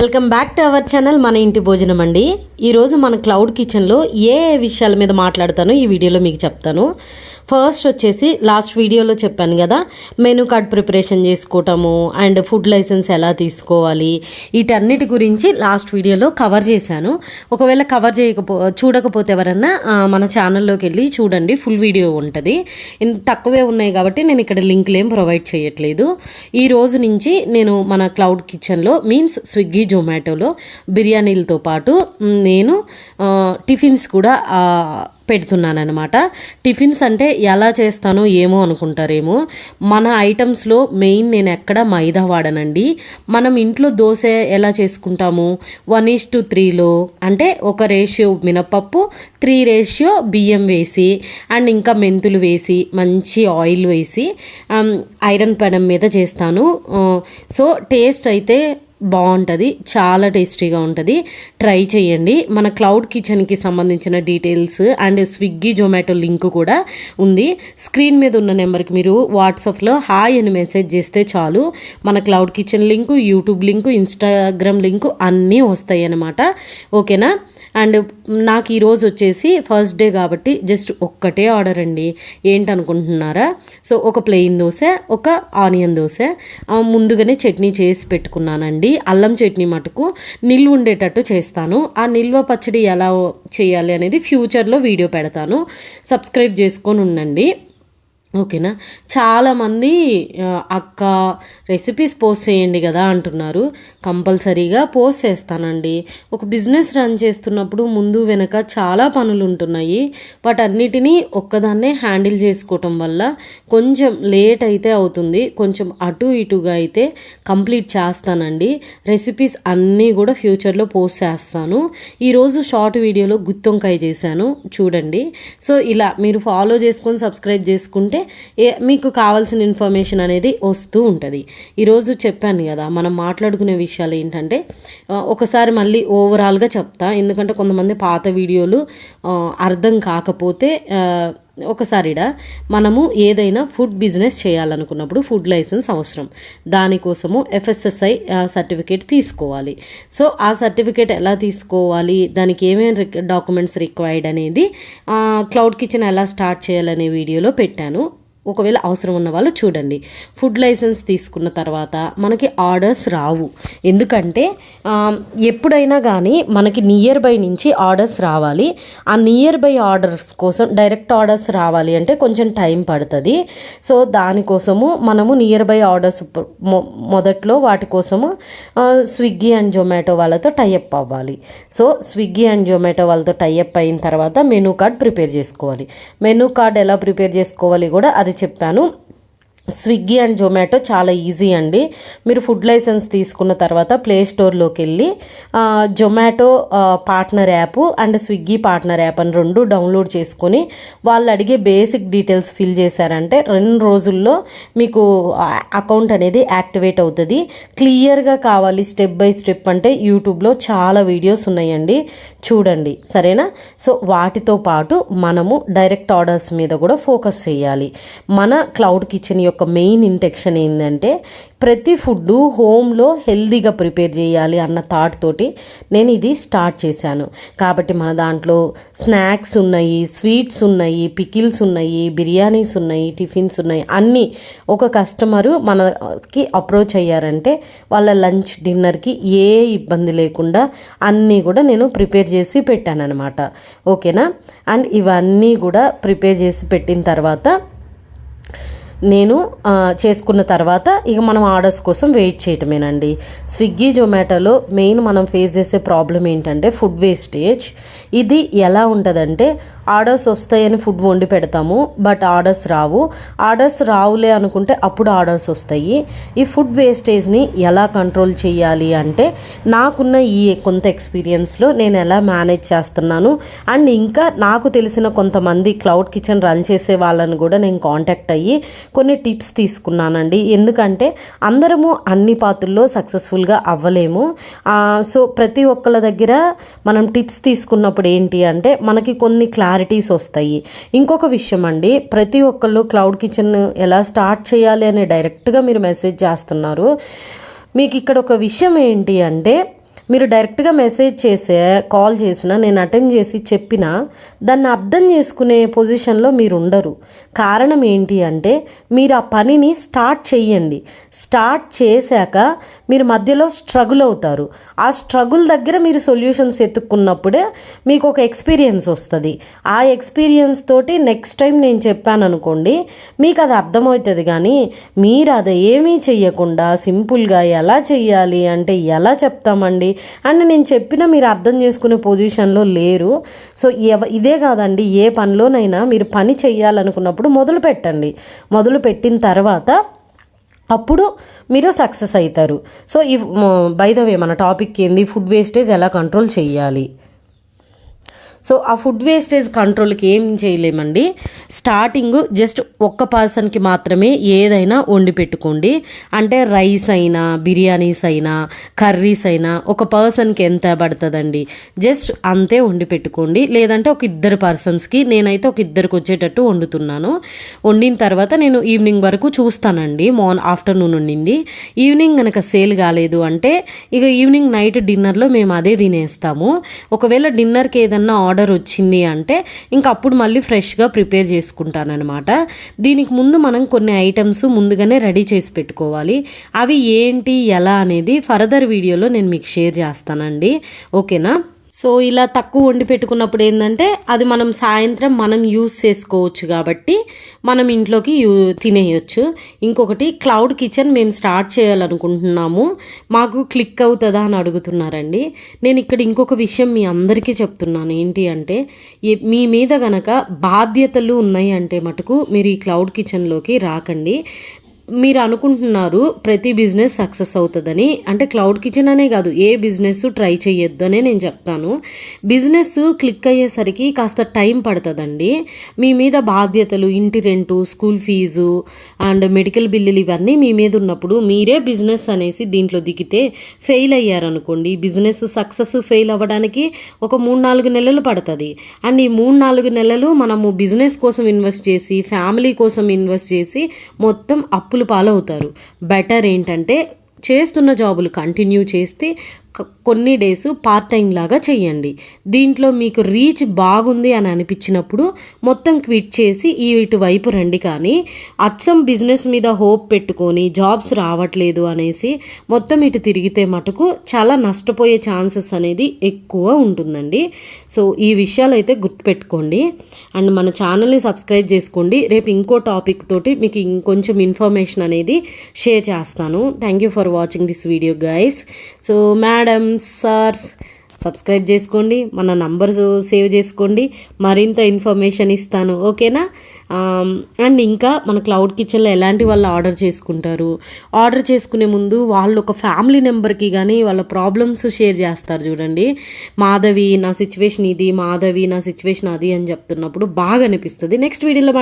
Welcome back to our channel మన ఇంటి భోజనం అండి. ఈరోజు మన క్లౌడ్ కిచెన్లో ఏ ఏ విషయాల మీద మాట్లాడతానో ఈ వీడియోలో మీకు చెప్తాను. ఫస్ట్ వచ్చేసి లాస్ట్ వీడియోలో చెప్పాను కదా మెనూ కార్డ్ ప్రిపరేషన్ చేసుకోవటము అండ్ ఫుడ్ లైసెన్స్ ఎలా తీసుకోవాలి వీటన్నిటి గురించి లాస్ట్ వీడియోలో కవర్ చేశాను. ఒకవేళ కవర్ చేయకపో చూడకపోతే ఎవరన్నా మన ఛానల్లోకి వెళ్ళి చూడండి ఫుల్ వీడియో ఉంటుంది. ఇన్- తక్కువే ఉన్నాయి కాబట్టి నేను ఇక్కడ లింక్లు ఏం ప్రొవైడ్ చేయట్లేదు. ఈ రోజు నుంచి నేను మన క్లౌడ్ కిచెన్లో మీన్స్ స్విగ్గీ జొమాటోలో బిర్యానీలతో పాటు నేను టిఫిన్స్ కూడా పెడుతున్నానమాట టిఫిన్స్ అంటే ఎలా చేస్తానో ఏమో అనుకుంటారేమో. మన ఐటమ్స్లో మెయిన్ నేను ఎక్కడ మైదా వాడనండి. మనం ఇంట్లో దోశ ఎలా చేసుకుంటాము? వన్ ఈస్ టు త్రీలో అంటే ఒక రేషియో మినపప్పు త్రీ రేషియో బియ్యం వేసి అండ్ ఇంకా మెంతులు వేసి మంచి ఆయిల్ వేసి ఐరన్ పెనం మీద చేస్తాను. సో టేస్ట్ అయితే బాగుంటుంది చాలా టేస్టీగా ఉంటుంది. ట్రై చేయండి. మన క్లౌడ్ కిచెన్కి సంబంధించిన details and Swiggy Zomato link కూడా ఉంది. స్క్రీన్ మీద ఉన్న నెంబర్కి మీరు వాట్సాప్లో హాయ్ అని మెసేజ్ చేస్తే చాలు. మన cloud kitchen link YouTube link Instagram link అన్నీ వస్తాయి అన్నమాట. ఓకేనా అండ్ నాకు ఈరోజు వచ్చేసి ఫస్ట్ డే కాబట్టి జస్ట్ ఒక్కటే ఆర్డర్ అండి. ఏంటనుకుంటున్నారా? సో ఒక ప్లెయిన్ దోశ ఒక ఆనియన్ దోశ ముందుగానే చట్నీ చేసి పెట్టుకున్నానండి. అల్లం చట్నీ మటుకు నిల్వ ఉండేటట్టు చేస్తాను. ఆ నిల్వ పచ్చడి ఎలా చేయాలి అనేది ఫ్యూచర్లో వీడియో పెడతాను. సబ్స్క్రైబ్ చేసుకొని ఉండండి. ఓకేనా? చాలామంది అక్క రెసిపీస్ పోస్ట్ చేయండి కదా అంటున్నారు. కంపల్సరీగా పోస్ట్ చేస్తానండి. ఒక బిజినెస్ రన్ చేస్తున్నప్పుడు ముందు వెనక చాలా పనులు ఉంటున్నాయి వాటన్నిటినీ ఒక్కదాన్నే హ్యాండిల్ చేసుకోవటం వల్ల కొంచెం లేట్ అయితే అవుతుంది. కొంచెం అటు ఇటుగా అయితే కంప్లీట్ చేస్తానండి. రెసిపీస్ అన్నీ కూడా ఫ్యూచర్లో పోస్ట్ చేస్తాను. ఈరోజు షార్ట్ వీడియోలో గుత్తొంకాయ చేశాను. చూడండి. సో ఇలా మీరు ఫాలో చేసుకొని సబ్స్క్రైబ్ చేసుకుంటే మీకు కావాల్సిన ఇన్ఫర్మేషన్ అనేది వస్తూ ఉంటుంది. ఈరోజు చెప్పాను కదా మనం మాట్లాడుకునే విషయాలు ఏంటంటే ఒకసారి మళ్ళీ ఓవరాల్గా చెప్తా. ఎందుకంటే కొంతమంది పాత వీడియోలు అర్థం కాకపోతే ఒకసారిడా మనము ఏదైనా ఫుడ్ బిజినెస్ చేయాలనుకున్నప్పుడు ఫుడ్ లైసెన్స్ అవసరం. దానికోసము ఎఫ్ఎస్ఎస్ఐ సర్టిఫికేట్ తీసుకోవాలి. సో ఆ సర్టిఫికేట్ ఎలా తీసుకోవాలి దానికి ఏమేమి డాక్యుమెంట్స్ రిక్వైర్డ్ అనేది క్లౌడ్ కిచెన్ ఎలా స్టార్ట్ చేయాలనే వీడియోలో పెట్టాను. ఒకవేళ అవసరం ఉన్న వాళ్ళు చూడండి. ఫుడ్ లైసెన్స్ తీసుకున్న తర్వాత మనకి ఆర్డర్స్ రావు. ఎందుకంటే ఎప్పుడైనా కానీ మనకి నియర్ బై నుంచి ఆర్డర్స్ రావాలి. ఆ నియర్ బై ఆర్డర్స్ కోసం డైరెక్ట్ ఆర్డర్స్ రావాలి అంటే కొంచెం టైం పడుతుంది. సో దానికోసము మనము నియర్ బై ఆర్డర్స్ మొదట్లో వాటి కోసము స్విగ్గీ అండ్ జొమాటో వాళ్ళతో టైఅప్ అవ్వాలి. సో స్విగ్గీ అండ్ జొమాటో వాళ్ళతో టైఅప్ అయిన తర్వాత మెనూ కార్డ్ ప్రిపేర్ చేసుకోవాలి. మెనూ కార్డ్ ఎలా ప్రిపేర్ చేసుకోవాలి కూడా అది చెప్పాను స్విగ్గీ అండ్ జొమాటో చాలా ఈజీ అండి. మీరు ఫుడ్ లైసెన్స్ తీసుకున్న తర్వాత ప్లే స్టోర్లోకి వెళ్ళి Zomato partner app and Swiggy partner app అని రెండు డౌన్లోడ్ చేసుకొని వాళ్ళు అడిగే బేసిక్ డీటెయిల్స్ ఫిల్ చేశారంటే రెండు రోజుల్లో మీకు అకౌంట్ అనేది యాక్టివేట్ అవుతుంది. క్లియర్గా కావాలి స్టెప్ బై స్టెప్ అంటే యూట్యూబ్లో చాలా వీడియోస్ ఉన్నాయండి. చూడండి సరేనా? సో వాటితో పాటు మనము డైరెక్ట్ ఆర్డర్స్ మీద కూడా ఫోకస్ చేయాలి. మన క్లౌడ్ కిచెన్ యొక్క మెయిన్ ఇంటెక్షన్ ఏంటంటే ప్రతి ఫుడ్ హోమ్లో హెల్దీగా ప్రిపేర్ చేయాలి అన్న థాట్ తోటి నేను ఇది స్టార్ట్ చేశాను. కాబట్టి మన దాంట్లో స్నాక్స్ ఉన్నాయి స్వీట్స్ ఉన్నాయి పికిల్స్ ఉన్నాయి బిర్యానీస్ ఉన్నాయి టిఫిన్స్ ఉన్నాయి. అన్నీ ఒక కస్టమరు మనకి అప్రోచ్ అయ్యారంటే వాళ్ళ లంచ్ డిన్నర్కి ఏ ఇబ్బంది లేకుండా అన్నీ కూడా నేను ప్రిపేర్ చేసి పెట్టాను అనమాట ఓకేనా? అండ్ ఇవన్నీ కూడా ప్రిపేర్ చేసి పెట్టిన తర్వాత నేను చేసుకున్న తర్వాత ఇక మనం ఆర్డర్స్ కోసం వెయిట్ చేయటమేనండి. స్విగ్గీ జొమాటోలో మెయిన్ మనం ఫేస్ చేసే ప్రాబ్లం ఏంటంటే ఫుడ్ వేస్టేజ్. ఇది ఎలా ఉంటుందంటే ఆర్డర్స్ వస్తాయని ఫుడ్ వండి పెడతాము బట్ ఆర్డర్స్ రావు. ఆర్డర్స్ రావులే అనుకుంటే అప్పుడు ఆర్డర్స్ వస్తాయి. ఈ ఫుడ్ వేస్టేజ్ని ఎలా కంట్రోల్ చేయాలి అంటే నాకున్న ఈ కొంత ఎక్స్పీరియన్స్లో నేను ఎలా మేనేజ్ చేస్తున్నాను అండ్ ఇంకా నాకు తెలిసిన కొంతమంది క్లౌడ్ కిచెన్ రన్ చేసే వాళ్ళని కూడా నేను కాంటాక్ట్ అయ్యి కొన్ని టిప్స్ తీసుకున్నానండి. ఎందుకంటే అందరము అన్ని పాత్రల్లో సక్సెస్ఫుల్గా అవ్వలేము. సో ప్రతి ఒక్కళ్ళ దగ్గర మనం టిప్స్ తీసుకున్నప్పుడు ఏంటి అంటే మనకి కొన్ని క్లారిటీస్ వస్తాయి. ఇంకొక విషయం అండి ప్రతి ఒక్కళ్ళు క్లౌడ్ కిచెన్ ఎలా స్టార్ట్ చేయాలి అని డైరెక్ట్గా మీరు మెసేజ్ చేస్తున్నారు. మీకు ఇక్కడ ఒక విషయం ఏంటి అంటే మీరు డైరెక్ట్గా మెసేజ్ చేసే కాల్ చేసినా నేను అటెండ్ చేసి చెప్పినా దాన్ని అర్థం చేసుకునే పొజిషన్లో మీరు ఉండరు. కారణం ఏంటి అంటే మీరు ఆ పనిని స్టార్ట్ చేయండి స్టార్ట్ చేశాక మీరు మధ్యలో స్ట్రగుల్ అవుతారు. ఆ స్ట్రగుల్ దగ్గర మీరు సొల్యూషన్స్ ఎత్తుక్కున్నప్పుడే మీకు ఒక ఎక్స్పీరియన్స్ వస్తుంది. ఆ ఎక్స్పీరియన్స్ తోటి నెక్స్ట్ టైం నేను చెప్పాను అనుకోండి మీకు అది అర్థమవుతుంది కానీ మీరు అది ఏమీ చెయ్యకుండా సింపుల్గా ఎలా చెయ్యాలి అంటే ఎలా చెప్తామండి? అండ్ నేను చెప్పిన మీరు అర్థం చేసుకునే పొజిషన్లో లేరు. సో ఎవ ఇదే కాదండి ఏ పనిలోనైనా మీరు పని చేయాలనుకున్నప్పుడు మొదలు పెట్టండి. మొదలు పెట్టిన తర్వాత అప్పుడు మీరు సక్సెస్ అవుతారు సో ఈ బై ద వే మన టాపిక్ ఏంది? ఫుడ్ వేస్టేజ్ ఎలా కంట్రోల్ చేయాలి సో ఆ ఫుడ్ వేస్టేజ్ కంట్రోల్కి ఏం చేయలేమండి. స్టార్టింగ్ జస్ట్ ఒక్క పర్సన్కి మాత్రమే ఏదైనా వండి పెట్టుకోండి. అంటే రైస్ అయినా బిర్యానీస్ అయినా కర్రీస్ అయినా ఒక పర్సన్కి ఎంత పడుతుందండి? జస్ట్ అంతే వండి పెట్టుకోండి. లేదంటే ఒక ఇద్దరు పర్సన్స్కి నేనైతే ఒక ఇద్దరికి వచ్చేటట్టు వండుతున్నాను. వండిన తర్వాత నేను ఈవినింగ్ వరకు చూస్తానండి. మార్న్ ఆఫ్టర్నూన్ వండింది. ఈవినింగ్ కనుక సేల్ కాలేదు అంటే ఇక ఈవినింగ్ నైట్ డిన్నర్లో మేము అదే తినేస్తాము. ఒకవేళ డిన్నర్కి ఏదన్నా ఆర్డర్ వచ్చింది అంటే ఇంకా అప్పుడు మళ్ళీ ఫ్రెష్గా ప్రిపేర్ చేసుకుంటానమాట దీనికి ముందు మనం కొన్ని ఐటమ్స్ ముందుగానే రెడీ చేసి పెట్టుకోవాలి. అవి ఏంటి ఎలా అనేది ఫర్దర్ వీడియోలో నేను మీకు షేర్ చేస్తానండి. ఓకేనా? సో ఇలా తక్కువ వండి పెట్టుకున్నప్పుడు ఏంటంటే అది మనం సాయంత్రం మనం యూస్ చేసుకోవచ్చు కాబట్టి మనం ఇంట్లోకి యూ తినేయచ్చు. ఇంకొకటి క్లౌడ్ కిచెన్ మేము స్టార్ట్ చేయాలనుకుంటున్నాము. మాకు క్లిక్ అవుతుందా అని అడుగుతున్నారండి. నేను ఇక్కడ ఇంకొక విషయం మీ అందరికీ చెప్తున్నాను. ఏంటి అంటే మీ మీద గనక బాధ్యతలు ఉన్నాయి అంటే మటుకు మీరు ఈ క్లౌడ్ కిచెన్లోకి రాకండి. మీరు అనుకుంటున్నారు ప్రతి బిజినెస్ సక్సెస్ అవుతుందని అంటే క్లౌడ్ కిచెన్ అనే కాదు ఏ బిజినెస్ ట్రై చేయొద్దు అనే నేను చెప్తాను. బిజినెస్ క్లిక్ అయ్యేసరికి కాస్త టైం పడుతుందండి. మీ మీద బాధ్యతలు ఇంటి rent school fees and medical బిల్లులు ఇవన్నీ మీ మీద ఉన్నప్పుడు మీరే బిజినెస్ అనేసి దీంట్లో దిగితే ఫెయిల్ అయ్యారనుకోండి. బిజినెస్ సక్సెస్ ఫెయిల్ అవ్వడానికి ఒక మూడు నాలుగు నెలలు పడుతుంది. అండ్ ఈ మూడు నాలుగు నెలలు మనము బిజినెస్ కోసం ఇన్వెస్ట్ చేసి ఫ్యామిలీ కోసం ఇన్వెస్ట్ చేసి మొత్తం అప్పులు పాలవుతారు. బెటర్ ఏంటంటే చేస్తున్న జాబులు కంటిన్యూ చేస్తే కొన్ని డేస్ పార్ట్ టైం లాగా చేయండి. దీంట్లో మీకు రీచ్ బాగుంది అని అనిపించినప్పుడు మొత్తం క్విట్ చేసి ఈ ఇటువైపు రండి కానీ అచ్చం బిజినెస్ మీద హోప్ పెట్టుకొని జాబ్స్ రావట్లేదు అనేసి మొత్తం ఇటు తిరిగితే మటుకు చాలా నష్టపోయే ఛాన్సెస్ అనేది ఎక్కువ ఉంటుందండి. సో ఈ విషయాలు అయితే గుర్తుపెట్టుకోండి. అండ్ మన ఛానల్ని సబ్స్క్రైబ్ చేసుకోండి. రేపు ఇంకో టాపిక్ తోటి మీకు ఇంకొంచెం ఇన్ఫర్మేషన్ అనేది షేర్ చేస్తాను. Thank you for watching this video guys so madam sirs subscribe చేసుకోండి మన నంబర్స్ సేవ్ చేసుకోండి మరింత ఇన్ఫర్మేషన్ ఇస్తాను ఓకేనా అండ్ um, ఇంకా మన క్లౌడ్ కిచెన్లో ఎలాంటి వాళ్ళు ఆర్డర్ చేసుకుంటారు? ఆర్డర్ చేసుకునే ముందు వాళ్ళు ఒక ఫ్యామిలీ నెంబర్కి కానీ వాళ్ళ ప్రాబ్లమ్స్ షేర్ చేస్తారు చూడండి. మాధవి నా సిచ్యువేషన్ ఇది మాధవి నా సిచ్యువేషన్ అది అని చెప్తున్నప్పుడు బాగా అనిపిస్తుంది. నెక్స్ట్ వీడియోలో